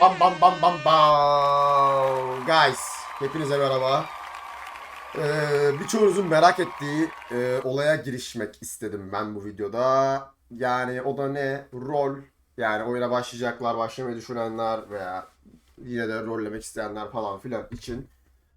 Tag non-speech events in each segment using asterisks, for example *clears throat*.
Bam bam bam bam bam. Guys, hepinize merhaba. Ee, birçoğunuzun merak ettiği e, olaya girişmek istedim ben bu videoda. Yani o da ne? Rol. Yani oyuna başlayacaklar, başlamayı düşünenler veya yine de rollemek isteyenler falan filan için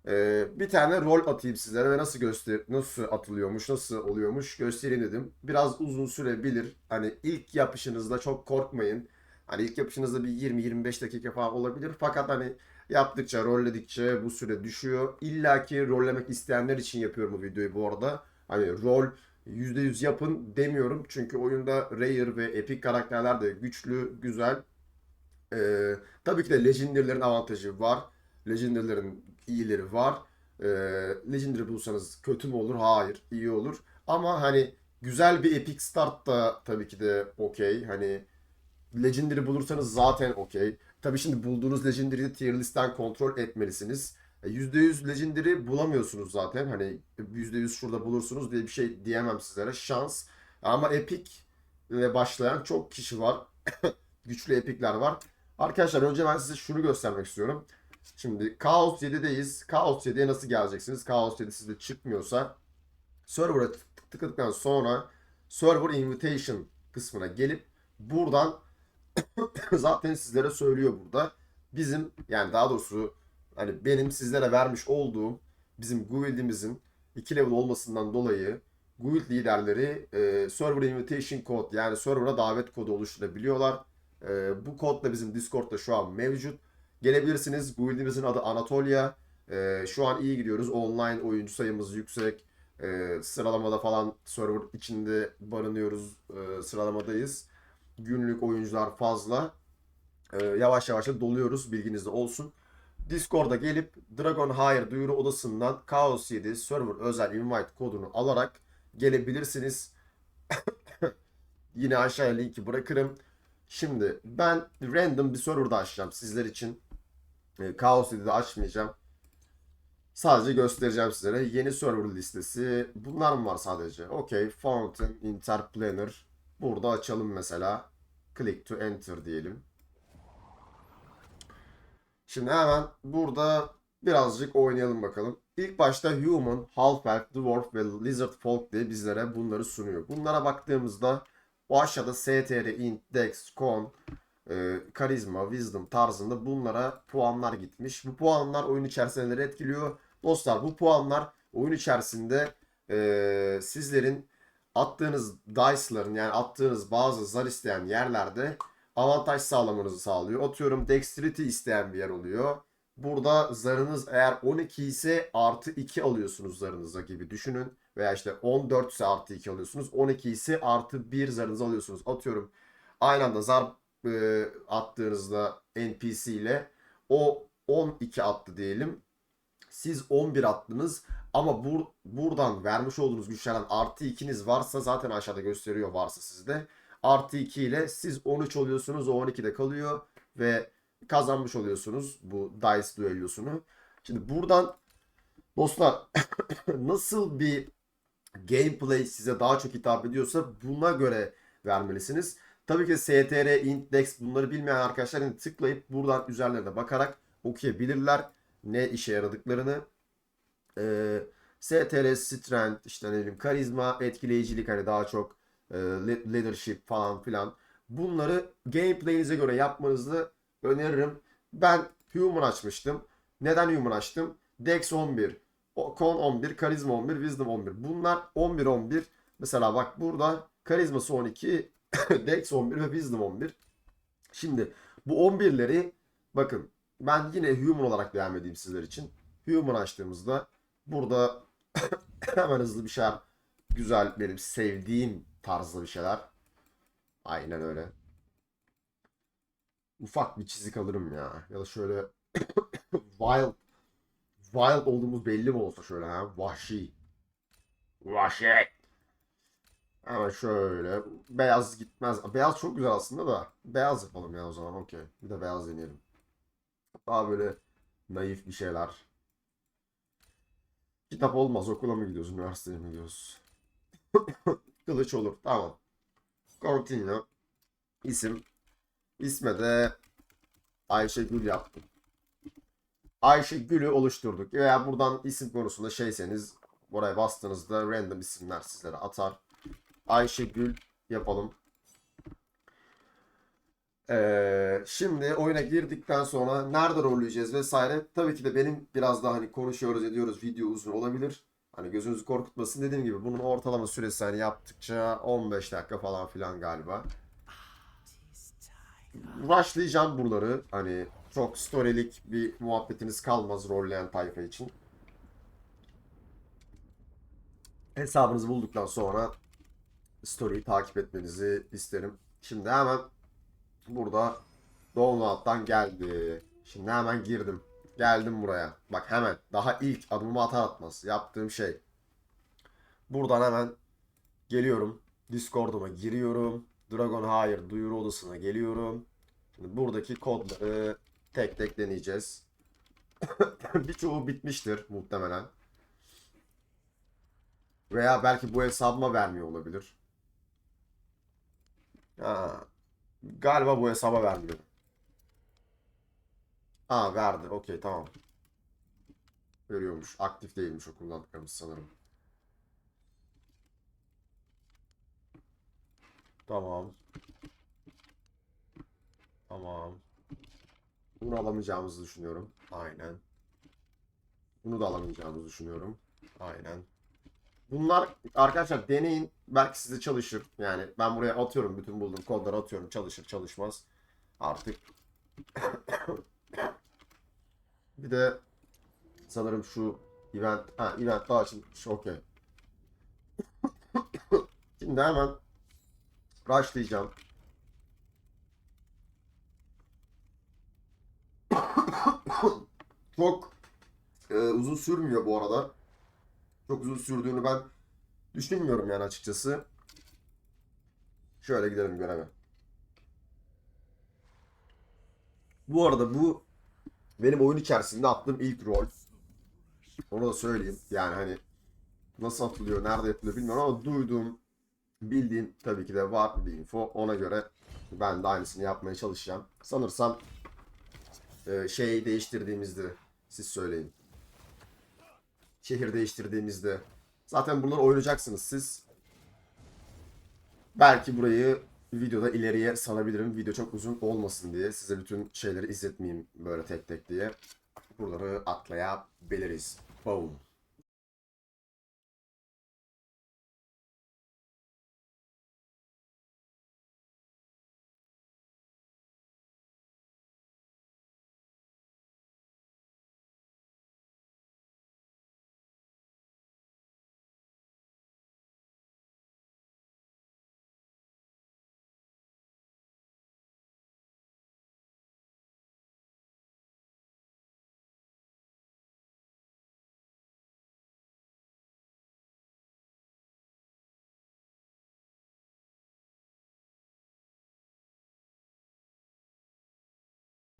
e, bir tane rol atayım sizlere ve nasıl göster nasıl atılıyormuş, nasıl oluyormuş göstereyim dedim. Biraz uzun sürebilir. Hani ilk yapışınızda çok korkmayın. Hani ilk yapışınızda bir 20-25 dakika falan olabilir. Fakat hani yaptıkça, rolledikçe bu süre düşüyor. İlla ki rollemek isteyenler için yapıyorum bu videoyu bu arada. Hani rol %100 yapın demiyorum. Çünkü oyunda Rare ve Epic karakterler de güçlü, güzel. Ee, tabii ki de Legendary'lerin avantajı var. Legendary'lerin iyileri var. Ee, Legendary bulsanız kötü mü olur? Hayır, iyi olur. Ama hani güzel bir Epic Start da tabii ki de okey. Hani Legendary bulursanız zaten okey. Tabii şimdi bulduğunuz Legendary'yi tier listten kontrol etmelisiniz. E, %100 Legendary bulamıyorsunuz zaten. Hani %100 şurada bulursunuz diye bir şey diyemem sizlere. Şans. Ama Epic ile başlayan çok kişi var. *coughs* Güçlü Epic'ler var. Arkadaşlar önce ben size şunu göstermek istiyorum. Şimdi Chaos 7'deyiz. Chaos 7'ye nasıl geleceksiniz? Chaos 7 sizde çıkmıyorsa server'a tık- tıkladıktan sonra Server Invitation kısmına gelip buradan *coughs* zaten sizlere söylüyor burada. Bizim yani daha doğrusu hani benim sizlere vermiş olduğum bizim guildimizin 2 level olmasından dolayı guild liderleri e, server invitation code yani server'a davet kodu oluşturabiliyorlar. E, bu kod da bizim Discord'da şu an mevcut. Gelebilirsiniz. Guildimizin adı Anatolia. E, şu an iyi gidiyoruz. Online oyuncu sayımız yüksek. E, sıralamada falan server içinde barınıyoruz. E, sıralamadayız günlük oyuncular fazla. Ee, yavaş yavaş da doluyoruz bilginizde olsun. Discord'a gelip Dragon Hire duyuru odasından Chaos 7 server özel invite kodunu alarak gelebilirsiniz. *coughs* Yine aşağıya linki bırakırım. Şimdi ben random bir serverda açacağım sizler için. Ee, Chaos 7'de açmayacağım. Sadece göstereceğim sizlere. Yeni server listesi. Bunlar mı var sadece? Okey. Fountain, Interplanar. Burada açalım mesela. Click to enter diyelim. Şimdi hemen burada birazcık oynayalım bakalım. İlk başta Human, Half-Elf, Dwarf ve Lizard Folk diye bizlere bunları sunuyor. Bunlara baktığımızda o aşağıda STR, Int, Dex, Con, e, Karizma, Wisdom tarzında bunlara puanlar gitmiş. Bu puanlar oyun içerisinde neleri etkiliyor? Dostlar bu puanlar oyun içerisinde e, sizlerin attığınız dice'ların yani attığınız bazı zar isteyen yerlerde avantaj sağlamanızı sağlıyor. Atıyorum dexterity isteyen bir yer oluyor. Burada zarınız eğer 12 ise artı 2 alıyorsunuz zarınıza gibi düşünün. Veya işte 14 ise artı 2 alıyorsunuz. 12 ise artı 1 zarınızı alıyorsunuz. Atıyorum aynı anda zar e, attığınızda NPC ile o 12 attı diyelim. Siz 11 attınız ama bur buradan vermiş olduğunuz güçlerden artı 2'niz varsa zaten aşağıda gösteriyor varsa sizde. Artı 2 ile siz 13 oluyorsunuz o 12'de kalıyor ve kazanmış oluyorsunuz bu dice düellosunu. Şimdi buradan dostlar *coughs* nasıl bir gameplay size daha çok hitap ediyorsa buna göre vermelisiniz. Tabii ki STR, Index bunları bilmeyen arkadaşlar tıklayıp buradan üzerlerine bakarak okuyabilirler ne işe yaradıklarını. Ee, STR, Strength, işte ne bileyim karizma, etkileyicilik hani daha çok e, le- leadership falan filan. Bunları gameplay'inize göre yapmanızı öneririm. Ben Human açmıştım. Neden Human açtım? Dex 11, o- Con 11, Karizma 11, Wisdom 11. Bunlar 11 11. Mesela bak burada Karizması 12, *coughs* Dex 11 ve Wisdom 11. Şimdi bu 11'leri bakın ben yine Human olarak devam edeyim sizler için. Human açtığımızda burada *coughs* hemen hızlı bir şeyler güzel benim sevdiğim tarzda bir şeyler. Aynen öyle. Ufak bir çizik alırım ya. Ya da şöyle *coughs* wild wild olduğumuz belli mi olsa şöyle ha? Vahşi. Vahşi. Hemen şöyle. Beyaz gitmez. Beyaz çok güzel aslında da. Beyaz yapalım ya o zaman. Okey. Bir de beyaz deneyelim. Daha böyle naif bir şeyler. Kitap olmaz. Okula mı gidiyoruz? Üniversiteye mi gidiyoruz? *coughs* Kılıç olur. Tamam. Continue. İsim. İsme de Ayşegül yaptım. Ayşegül'ü oluşturduk. Veya buradan isim konusunda şeyseniz buraya bastığınızda random isimler sizlere atar. Ayşegül yapalım. Ee, şimdi oyuna girdikten sonra nerede rolleyeceğiz vesaire. Tabii ki de benim biraz daha hani konuşuyoruz ediyoruz video uzun olabilir. Hani gözünüzü korkutmasın dediğim gibi bunun ortalama süresi hani yaptıkça 15 dakika falan filan galiba. Rushlayacağım buraları. Hani çok storylik bir muhabbetiniz kalmaz rolleyen tayfa için. Hesabınızı bulduktan sonra story'yi takip etmenizi isterim. Şimdi hemen burada download'dan geldi. Şimdi hemen girdim. Geldim buraya. Bak hemen daha ilk adımımı atar atmaz yaptığım şey. Buradan hemen geliyorum. Discord'uma giriyorum. Dragon Hayır duyuru odasına geliyorum. Şimdi buradaki kodları tek tek deneyeceğiz. *coughs* Birçoğu bitmiştir muhtemelen. Veya belki bu hesabıma vermiyor olabilir. Ha, galiba bu hesaba vermiyor. Ha verdi. Okey tamam. Veriyormuş. Aktif değilmiş o kullandıklarımız sanırım. Tamam. Tamam. Bunu alamayacağımızı düşünüyorum. Aynen. Bunu da alamayacağımızı düşünüyorum. Aynen. Bunlar arkadaşlar deneyin. Belki size çalışır. Yani ben buraya atıyorum. Bütün bulduğum kodları atıyorum. Çalışır çalışmaz. Artık. *coughs* Bir de sanırım şu event. Ha event daha açılmış. Okey. *coughs* Şimdi hemen rushlayacağım. *coughs* Çok e, uzun sürmüyor bu arada. Çok uzun sürdüğünü ben düşünmüyorum yani açıkçası. Şöyle gidelim göreve. Bu arada bu benim oyun içerisinde attığım ilk rol. Onu da söyleyeyim. Yani hani nasıl atılıyor, nerede yapılıyor bilmiyorum ama duyduğum, bildiğim tabii ki de var bir info. Ona göre ben de aynısını yapmaya çalışacağım. Sanırsam e, şey değiştirdiğimizde siz söyleyin. Şehir değiştirdiğimizde zaten bunları oynayacaksınız siz. Belki burayı videoda ileriye salabilirim. Video çok uzun olmasın diye. Size bütün şeyleri izletmeyeyim böyle tek tek diye. Buraları atlayabiliriz. Boom.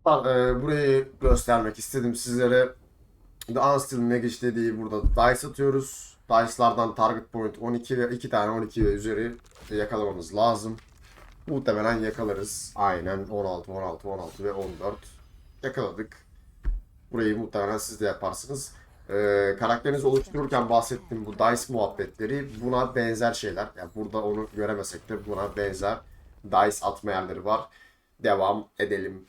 Ee, burayı göstermek istedim sizlere. The Unstill Magic dediği burada dice atıyoruz. Dice'lardan target point 12 ve 2 tane 12 ve üzeri yakalamamız lazım. Muhtemelen yakalarız. Aynen 16, 16, 16 ve 14. Yakaladık. Burayı muhtemelen siz de yaparsınız. Ee, karakterinizi oluştururken bahsettiğim bu dice muhabbetleri buna benzer şeyler. Yani burada onu göremesek de buna benzer dice atma yerleri var. Devam edelim.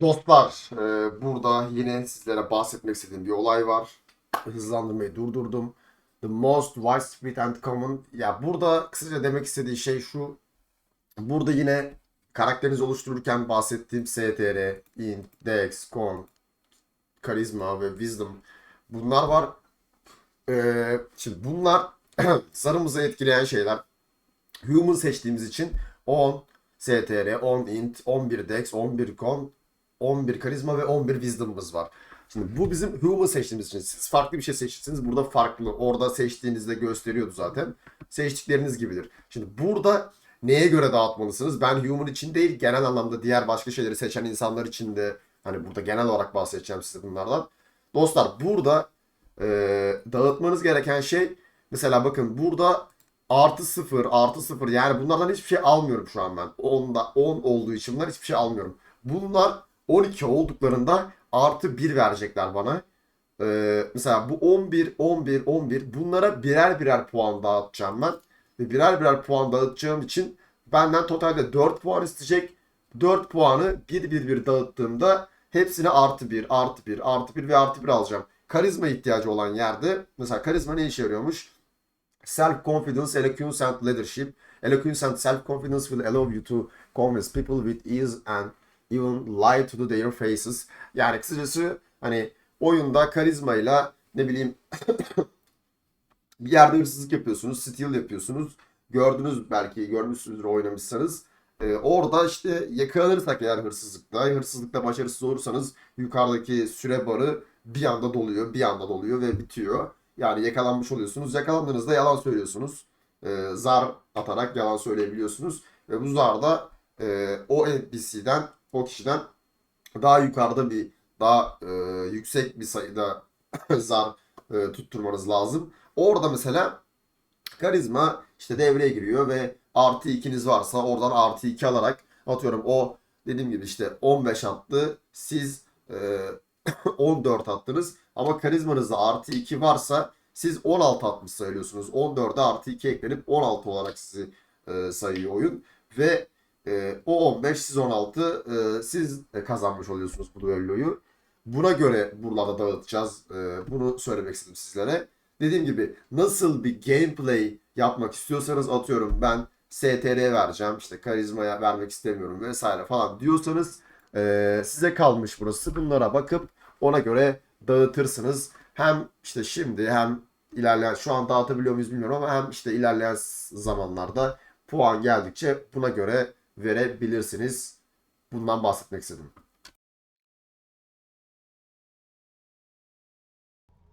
Dostlar, e, burada yine sizlere bahsetmek istediğim bir olay var. Hızlandırmayı durdurdum. The most widespread and common. Ya burada kısaca demek istediği şey şu. Burada yine karakterinizi oluştururken bahsettiğim STR, int, dex, con, karizma ve wisdom bunlar var. Ee, şimdi bunlar *clears throat* sarımızı etkileyen şeyler. Human seçtiğimiz için 10 STR, 10 int, 11 dex, 11 con, 11 karizma ve 11 wisdom'ımız var. Şimdi bu bizim human seçtiğimiz için. Siz farklı bir şey seçtiyseniz burada farklı. Orada seçtiğinizde gösteriyordu zaten. Seçtikleriniz gibidir. Şimdi burada neye göre dağıtmalısınız? Ben human için değil genel anlamda diğer başka şeyleri seçen insanlar için de hani burada genel olarak bahsedeceğim size bunlardan. Dostlar burada e, dağıtmanız gereken şey mesela bakın burada artı 0 artı 0 yani bunlardan hiçbir şey almıyorum şu an ben. 10'da 10 olduğu için bunlar hiçbir şey almıyorum. Bunlar 12 olduklarında artı 1 verecekler bana. Ee, mesela bu 11, 11, 11 bunlara birer birer puan dağıtacağım ben. Ve birer birer puan dağıtacağım için benden totalde 4 puan isteyecek. 4 puanı bir bir bir dağıttığımda hepsine artı 1, artı 1, artı 1 ve artı 1 alacağım. Karizma ihtiyacı olan yerde mesela karizma ne işe yarıyormuş? Self-confidence, eloquence and leadership. Eloquence and self-confidence will allow you to convince people with ease and even lie to their faces. Yani kısacası hani oyunda karizmayla ne bileyim *coughs* bir yerde hırsızlık yapıyorsunuz, steal yapıyorsunuz. Gördünüz belki görmüşsünüzdür oynamışsanız. Ee, orada işte yakalanırsak eğer hırsızlıkta, hırsızlıkta başarısız olursanız yukarıdaki süre barı bir anda doluyor, bir anda doluyor ve bitiyor. Yani yakalanmış oluyorsunuz. Yakalandığınızda yalan söylüyorsunuz. Ee, zar atarak yalan söyleyebiliyorsunuz. Ve bu zar da e, o NPC'den, o kişiden daha yukarıda bir, daha e, yüksek bir sayıda *laughs* zar e, tutturmanız lazım. Orada mesela karizma işte devreye giriyor ve artı ikiniz varsa oradan artı iki alarak atıyorum o dediğim gibi işte 15 attı siz e, *coughs* 14 attınız ama karizmanızda artı 2 varsa siz 16 atmış sayıyorsunuz. 14'e artı 2 eklenip 16 olarak sizi e, sayıyor oyun ve e, o 15 siz 16 e, siz kazanmış oluyorsunuz bu düelloyu. Buna göre buralarda dağıtacağız. E, bunu söylemek istedim sizlere. Dediğim gibi nasıl bir gameplay yapmak istiyorsanız atıyorum ben STR vereceğim işte karizmaya vermek istemiyorum vesaire falan diyorsanız e, size kalmış burası. Bunlara bakıp ona göre dağıtırsınız. Hem işte şimdi hem ilerleyen şu an dağıtabiliyor muyuz bilmiyorum ama hem işte ilerleyen zamanlarda puan geldikçe buna göre verebilirsiniz. Bundan bahsetmek istedim.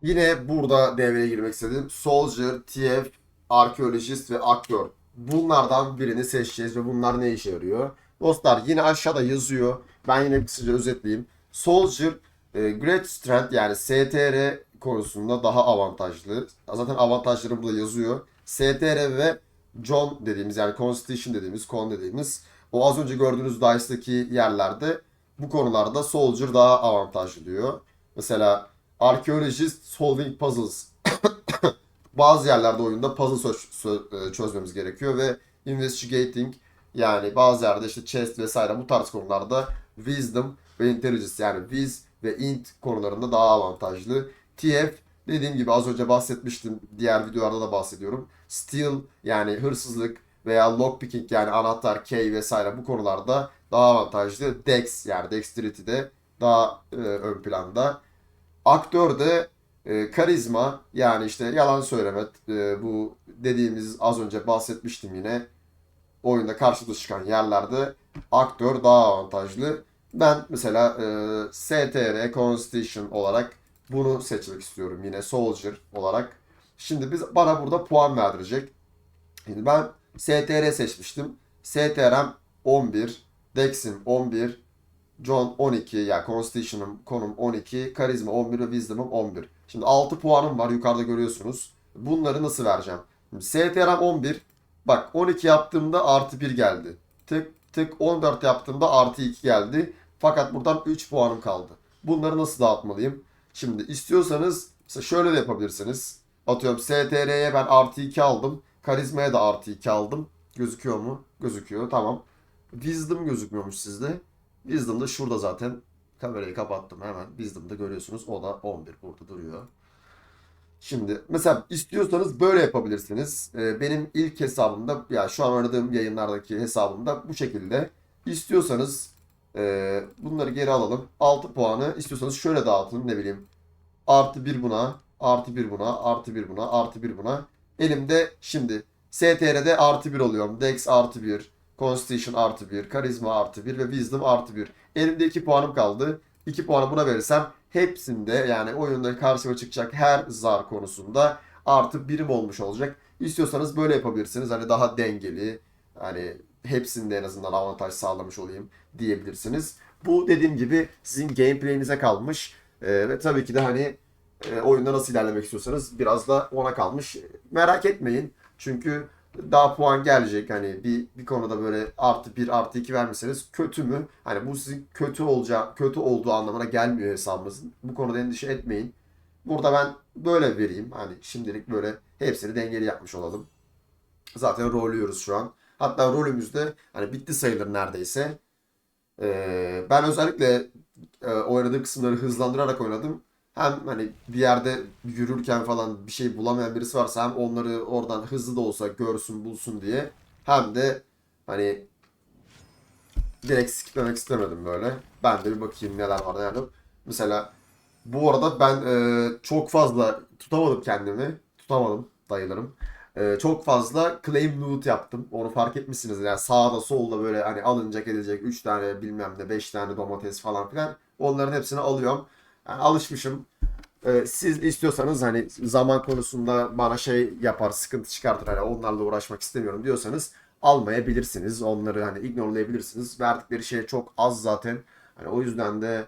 Yine burada devreye girmek istedim. Soldier, TF, Arkeolojist ve Aktör. Bunlardan birini seçeceğiz ve bunlar ne işe yarıyor? Dostlar yine aşağıda yazıyor. Ben yine kısaca özetleyeyim. Soldier, e, Great Strength yani STR konusunda daha avantajlı. Zaten avantajları burada yazıyor. STR ve John dediğimiz yani Constitution dediğimiz, Con dediğimiz o az önce gördüğünüz Dice'daki yerlerde bu konularda Soldier daha avantajlı diyor. Mesela Archaeologist Solving Puzzles. *coughs* Bazı yerlerde oyunda puzzle çö- çözmemiz gerekiyor ve Investigating yani bazı yerde işte chest vesaire bu tarz konularda Wisdom ve Intelligence yani Wiz ve Int konularında daha avantajlı. TF dediğim gibi az önce bahsetmiştim. Diğer videolarda da bahsediyorum. Steal yani hırsızlık veya lockpicking yani anahtar, key vesaire bu konularda daha avantajlı. Dex yani dexterity de daha e, ön planda. Aktör de e, karizma yani işte yalan söyleme e, bu dediğimiz az önce bahsetmiştim yine oyunda karşılıklı çıkan yerlerde aktör daha avantajlı. Ben mesela e, STR Constitution olarak bunu seçmek istiyorum yine Soldier olarak. Şimdi biz bana burada puan verdirecek. Şimdi ben STR seçmiştim. STR'm 11, Dex'im 11, John 12 yani Constitution'ım konum 12, Karizma 11 ve Wisdom'ım 11. Şimdi 6 puanım var yukarıda görüyorsunuz. Bunları nasıl vereceğim? Şimdi STR'm 11. Bak 12 yaptığımda artı 1 geldi. Tık tık 14 yaptığımda artı 2 geldi. Fakat buradan 3 puanım kaldı. Bunları nasıl dağıtmalıyım? Şimdi istiyorsanız mesela şöyle de yapabilirsiniz. Atıyorum STR'ye ben artı 2 aldım. Karizmaya da artı 2 aldım. Gözüküyor mu? Gözüküyor. Tamam. Wisdom gözükmüyormuş sizde. Wisdom da şurada zaten Kamerayı kapattım hemen. Wisdom'da görüyorsunuz. O da 11 burada duruyor. Şimdi mesela istiyorsanız böyle yapabilirsiniz. Ee, benim ilk hesabımda ya şu an oynadığım yayınlardaki hesabımda bu şekilde. İstiyorsanız e, bunları geri alalım. 6 puanı istiyorsanız şöyle dağıtın ne bileyim. Artı 1 buna, artı 1 buna, artı 1 buna, artı 1 buna. Elimde şimdi STR'de artı 1 oluyorum. Dex artı 1, Constitution artı 1, Karizma artı 1 ve Wisdom artı 1. Elimde 2 puanım kaldı. 2 puanı buna verirsem hepsinde yani oyunda karşıma çıkacak her zar konusunda artı birim olmuş olacak. İstiyorsanız böyle yapabilirsiniz. Hani daha dengeli hani hepsinde en azından avantaj sağlamış olayım diyebilirsiniz. Bu dediğim gibi sizin gameplay'inize kalmış. Ee, ve tabii ki de hani e, oyunda nasıl ilerlemek istiyorsanız biraz da ona kalmış. Merak etmeyin. Çünkü daha puan gelecek. Hani bir, bir konuda böyle artı 1 artı 2 vermişseniz kötü mü? Hani bu sizin kötü olacağı, kötü olduğu anlamına gelmiyor hesabınızın. Bu konuda endişe etmeyin. Burada ben böyle vereyim. Hani şimdilik böyle hepsini dengeli yapmış olalım. Zaten rolluyoruz şu an. Hatta rolümüz de hani bitti sayılır neredeyse. Ee, ben özellikle e, oynadığım kısımları hızlandırarak oynadım. Hem hani bir yerde yürürken falan bir şey bulamayan birisi varsa hem onları oradan hızlı da olsa görsün bulsun diye hem de hani direkt skiplemek istemedim böyle. Ben de bir bakayım neler var yok. Mesela bu arada ben e, çok fazla tutamadım kendimi. Tutamadım dayılarım. E, çok fazla claim loot yaptım. Onu fark etmişsiniz. Yani sağda solda böyle hani alınacak edilecek 3 tane bilmem ne 5 tane domates falan filan. Onların hepsini alıyorum. Yani alışmışım. E, siz istiyorsanız hani zaman konusunda bana şey yapar, sıkıntı çıkartır. Hani onlarla uğraşmak istemiyorum diyorsanız almayabilirsiniz. Onları hani ignorelayabilirsiniz. Verdikleri şey çok az zaten. Hani o yüzden de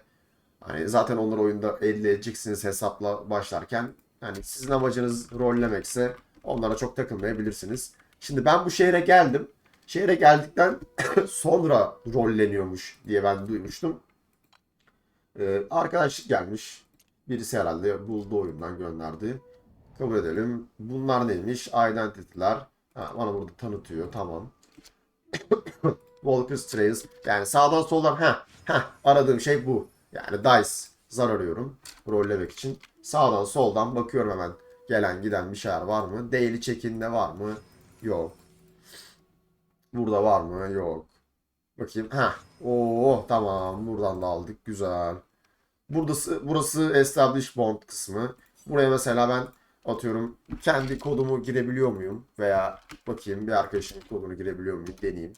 Hani zaten onları oyunda elde edeceksiniz hesapla başlarken. Yani sizin amacınız rollemekse onlara çok takılmayabilirsiniz. Şimdi ben bu şehre geldim. Şehre geldikten *coughs* sonra rolleniyormuş diye ben duymuştum. Ee, arkadaşlık gelmiş. Birisi herhalde buldu oyundan gönderdi. Kabul edelim. Bunlar neymiş? Identity'ler. Ha, bana burada tanıtıyor. Tamam. *coughs* Walker's Trails. Yani sağdan soldan ha ha aradığım şey bu. Yani dice zar arıyorum rollemek için. Sağdan soldan bakıyorum hemen gelen giden bir şeyler var mı? Daily check-in'de var mı? Yok. Burada var mı? Yok. Bakayım. Ha. Oo tamam. Buradan da aldık. Güzel. Burası burası established bond kısmı. Buraya mesela ben atıyorum kendi kodumu girebiliyor muyum? Veya bakayım bir arkadaşımın kodunu girebiliyor muyum? Deneyeyim.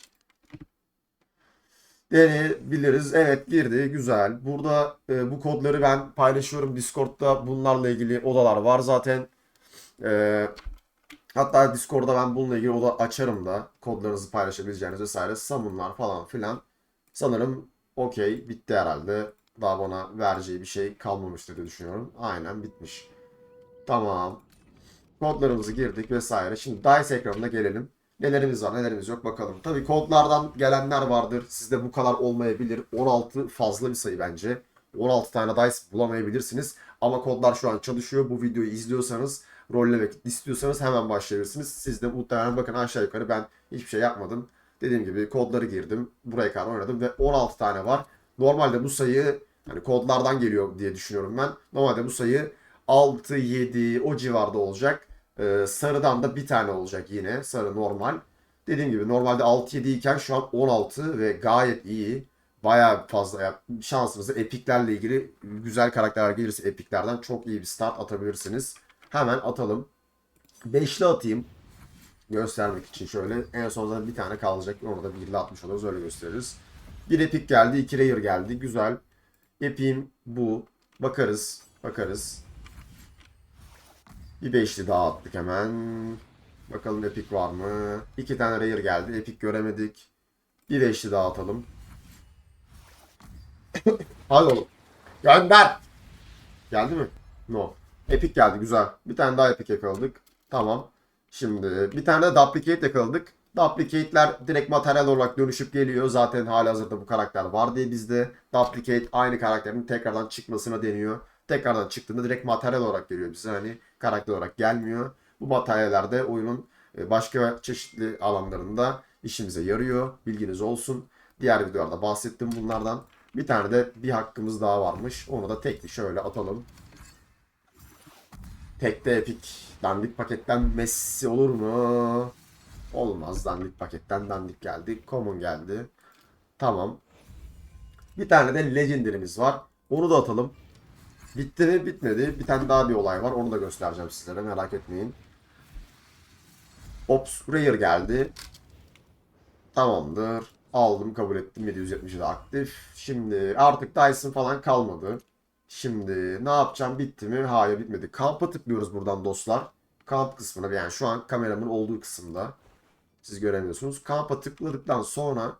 Deneyebiliriz. Evet girdi. Güzel. Burada e, bu kodları ben paylaşıyorum. Discord'da bunlarla ilgili odalar var zaten. E, hatta Discord'da ben bununla ilgili oda açarım da. Kodlarınızı paylaşabileceğiniz vesaire. Summon'lar falan filan. Sanırım okey. Bitti herhalde. Daha bana vereceği bir şey kalmamıştır diye düşünüyorum. Aynen bitmiş. Tamam. Kodlarımızı girdik vesaire. Şimdi DICE ekranına gelelim. Nelerimiz var nelerimiz yok bakalım. Tabii kodlardan gelenler vardır. Sizde bu kadar olmayabilir. 16 fazla bir sayı bence. 16 tane dice bulamayabilirsiniz. Ama kodlar şu an çalışıyor. Bu videoyu izliyorsanız, rollemek istiyorsanız hemen başlayabilirsiniz. Siz de muhtemelen bakın aşağı yukarı ben hiçbir şey yapmadım. Dediğim gibi kodları girdim. Buraya kadar oynadım ve 16 tane var. Normalde bu sayı hani kodlardan geliyor diye düşünüyorum ben. Normalde bu sayı 6, 7 o civarda olacak. Ee, sarıdan da bir tane olacak yine. Sarı normal. Dediğim gibi normalde 6-7 iken şu an 16 ve gayet iyi. Bayağı fazla ya, şansınızı epiklerle ilgili güzel karakterler gelirse epiklerden çok iyi bir start atabilirsiniz. Hemen atalım. Beşli atayım. Göstermek için şöyle. En son zaten bir tane kalacak. Onu da birli atmış oluruz. Öyle gösteririz. Bir epik geldi. iki rare geldi. Güzel. Epiğim bu. Bakarız. Bakarız. Bir beşli daha attık hemen. Bakalım epik var mı? İki tane rare geldi. Epik göremedik. Bir beşli daha atalım. *coughs* Hadi oğlum. Gönder. Geldi mi? No. Epik geldi güzel. Bir tane daha epik yakaladık. Tamam. Şimdi bir tane de duplicate yakaladık. Duplicate'ler direkt materyal olarak dönüşüp geliyor. Zaten halihazırda bu karakter var diye bizde. Duplicate aynı karakterin tekrardan çıkmasına deniyor. Tekrardan çıktığında direkt materyal olarak geliyor bize. Hani karakter olarak gelmiyor. Bu materyaller de oyunun e, başka çeşitli alanlarında işimize yarıyor. Bilginiz olsun. Diğer videolarda bahsettim bunlardan. Bir tane de bir hakkımız daha varmış. Onu da tekli şöyle atalım. Tekte epik. Dandik paketten Messi olur mu? Olmaz. Dandik paketten dandik geldi. Common geldi. Tamam. Bir tane de Legendary'miz var. Onu da atalım. Bitti mi? Bitmedi. Bir tane daha bir olay var. Onu da göstereceğim sizlere. Merak etmeyin. Ops Rare geldi. Tamamdır. Aldım kabul ettim. 770'i de aktif. Şimdi artık Dyson falan kalmadı. Şimdi ne yapacağım? Bitti mi? Hayır bitmedi. Kamp'a tıklıyoruz buradan dostlar. Kamp kısmına yani şu an kameramın olduğu kısımda. Siz göremiyorsunuz. Kamp'a tıkladıktan sonra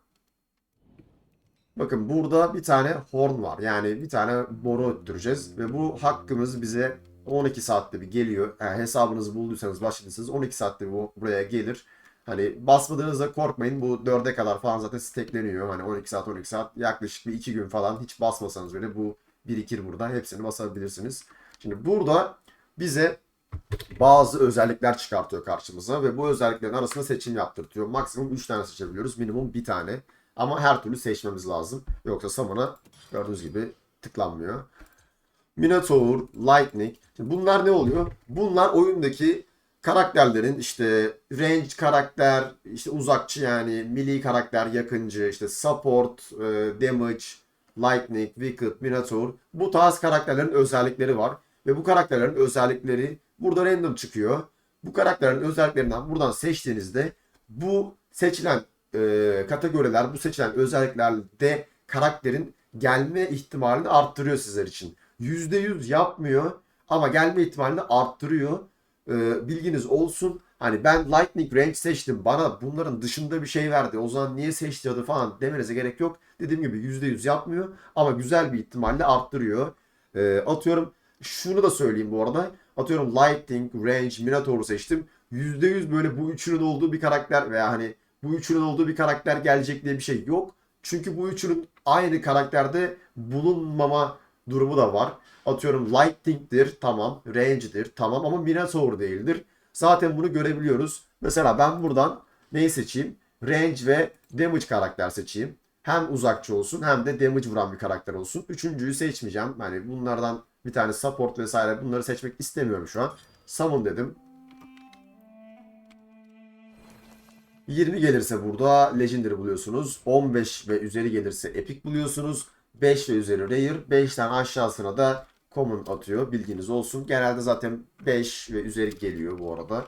bakın burada bir tane horn var. Yani bir tane boru öttüreceğiz. Ve bu hakkımız bize 12 saatte bir geliyor. Yani hesabınızı bulduysanız başladıysanız 12 saatte bu buraya gelir. Hani basmadığınızda korkmayın. Bu 4'e kadar falan zaten stackleniyor. Hani 12 saat 12 saat yaklaşık bir 2 gün falan hiç basmasanız bile bu birikir burada. Hepsini basabilirsiniz. Şimdi burada bize bazı özellikler çıkartıyor karşımıza ve bu özelliklerin arasında seçim yaptırtıyor. Maksimum 3 tane seçebiliyoruz. Minimum 1 tane. Ama her türlü seçmemiz lazım. Yoksa Summon'a gördüğünüz gibi tıklanmıyor. Minotaur, Lightning. Şimdi bunlar ne oluyor? Bunlar oyundaki karakterlerin işte range karakter, işte uzakçı yani melee karakter, yakıncı, işte support, e, damage, lightning, wicked, minotaur bu tarz karakterlerin özellikleri var. Ve bu karakterlerin özellikleri burada random çıkıyor. Bu karakterlerin özelliklerinden buradan seçtiğinizde bu seçilen e, kategoriler, bu seçilen özelliklerde karakterin gelme ihtimalini arttırıyor sizler için. %100 yapmıyor ama gelme ihtimalini arttırıyor. Ee, bilginiz olsun. Hani ben Lightning Range seçtim. Bana bunların dışında bir şey verdi. O zaman niye seçti adı falan demenize gerek yok. Dediğim gibi %100 yapmıyor. Ama güzel bir ihtimalle arttırıyor. Ee, atıyorum şunu da söyleyeyim bu arada. Atıyorum Lightning, Range, Minotaur'u seçtim. %100 böyle bu üçünün olduğu bir karakter veya hani bu üçünün olduğu bir karakter gelecek diye bir şey yok. Çünkü bu üçünün aynı karakterde bulunmama durumu da var. Atıyorum Lightning'dir tamam, Range'dir tamam ama Minotaur değildir. Zaten bunu görebiliyoruz. Mesela ben buradan neyi seçeyim? Range ve Damage karakter seçeyim. Hem uzakçı olsun hem de damage vuran bir karakter olsun. Üçüncüyü seçmeyeceğim. Yani bunlardan bir tane support vesaire bunları seçmek istemiyorum şu an. Summon dedim. 20 gelirse burada Legendary buluyorsunuz. 15 ve üzeri gelirse Epic buluyorsunuz. 5 ve üzeri Rare. 5'ten aşağısına da Common atıyor. Bilginiz olsun. Genelde zaten 5 ve üzeri geliyor bu arada.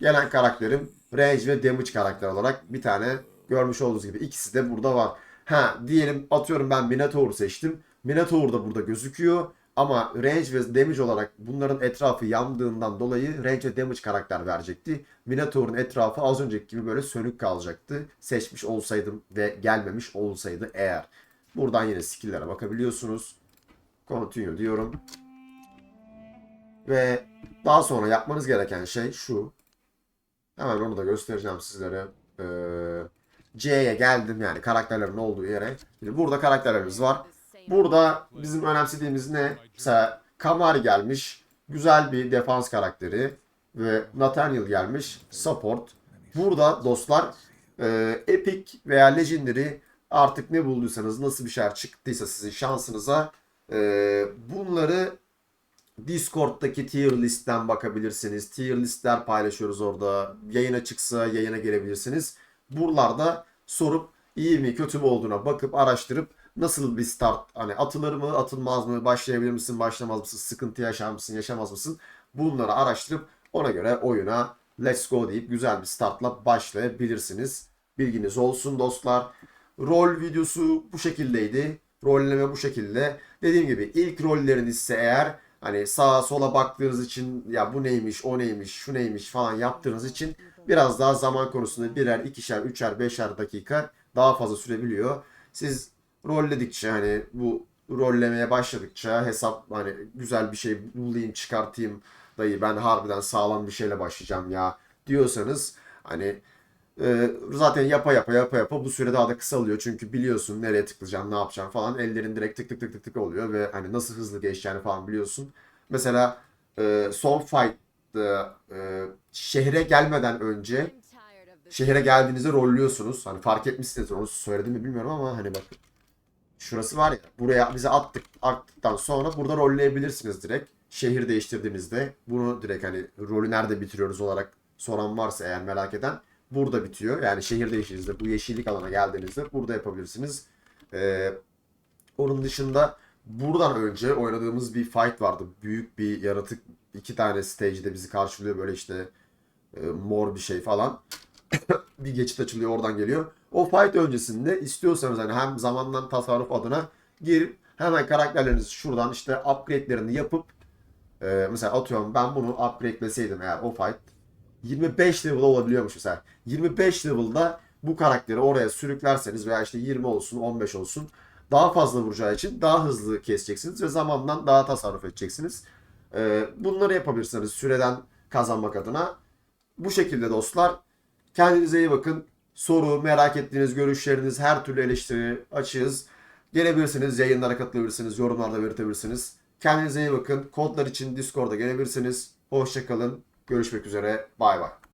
Gelen karakterim Range ve Damage karakter olarak bir tane görmüş olduğunuz gibi. ikisi de burada var. Ha diyelim atıyorum ben Minotaur'u seçtim. Minotaur da burada gözüküyor. Ama range ve damage olarak bunların etrafı yandığından dolayı range ve damage karakter verecekti. Minotaur'un etrafı az önceki gibi böyle sönük kalacaktı. Seçmiş olsaydım ve gelmemiş olsaydı eğer. Buradan yine skill'lere bakabiliyorsunuz. Continue diyorum. Ve daha sonra yapmanız gereken şey şu. Hemen onu da göstereceğim sizlere. Ee, C'ye geldim yani karakterlerin olduğu yere. Şimdi burada karakterlerimiz var. Burada bizim önemsediğimiz ne? Mesela Kamari gelmiş. Güzel bir defans karakteri. Ve Nathaniel gelmiş. Support. Burada dostlar e, Epic veya Legendary artık ne bulduysanız nasıl bir şeyler çıktıysa sizin şansınıza e, bunları Discord'daki tier listten bakabilirsiniz. Tier listler paylaşıyoruz orada. Yayına çıksa yayına gelebilirsiniz. Buralarda sorup iyi mi kötü mü olduğuna bakıp araştırıp nasıl bir start hani atılır mı atılmaz mı başlayabilir misin başlamaz mısın sıkıntı yaşar mısın yaşamaz mısın bunları araştırıp ona göre oyuna let's go deyip güzel bir startla başlayabilirsiniz. Bilginiz olsun dostlar. Rol videosu bu şekildeydi. Rolleme bu şekilde. Dediğim gibi ilk rolleriniz ise eğer hani sağa sola baktığınız için ya bu neymiş o neymiş şu neymiş falan yaptığınız için biraz daha zaman konusunda birer, ikişer, üçer, beşer dakika daha fazla sürebiliyor. Siz rolledikçe hani bu rollemeye başladıkça hesap hani güzel bir şey bulayım çıkartayım dayı ben harbiden sağlam bir şeyle başlayacağım ya diyorsanız hani e, zaten yapa yapa yapa yapa bu süre daha da kısalıyor. Çünkü biliyorsun nereye tıklayacaksın, ne yapacaksın falan. Ellerin direkt tık tık tık tık tık oluyor ve hani nasıl hızlı geçeceğini falan biliyorsun. Mesela e, son fight e, şehre gelmeden önce şehre geldiğinizde rollüyorsunuz. Hani fark etmişsiniz onu söyledim mi bilmiyorum ama hani bak Şurası var ya. Buraya bize attık attıktan sonra burada rolleyebilirsiniz direkt. Şehir değiştirdiğinizde bunu direkt hani rolü nerede bitiriyoruz olarak soran varsa eğer merak eden burada bitiyor. Yani şehir değiştirdiğinizde bu yeşillik alana geldiğinizde burada yapabilirsiniz. Ee, onun dışında buradan önce oynadığımız bir fight vardı. Büyük bir yaratık iki tane stage'de bizi karşılıyor böyle işte e, mor bir şey falan. *coughs* bir geçit açılıyor oradan geliyor. O fight öncesinde istiyorsanız hani hem zamandan tasarruf adına girip hemen karakterlerinizi şuradan işte upgrade'lerini yapıp e, mesela atıyorum ben bunu upgrade'leseydim eğer o fight 25 level olabiliyormuş mesela. 25 level'da bu karakteri oraya sürüklerseniz veya işte 20 olsun 15 olsun daha fazla vuracağı için daha hızlı keseceksiniz ve zamandan daha tasarruf edeceksiniz. Ee, bunları yapabilirsiniz süreden kazanmak adına. Bu şekilde dostlar. Kendinize iyi bakın. Soru, merak ettiğiniz görüşleriniz, her türlü eleştiri açığız. Gelebilirsiniz, yayınlara katılabilirsiniz, yorumlarda belirtebilirsiniz. Kendinize iyi bakın. Kodlar için Discord'a gelebilirsiniz. Hoşçakalın. Görüşmek üzere. Bay bay.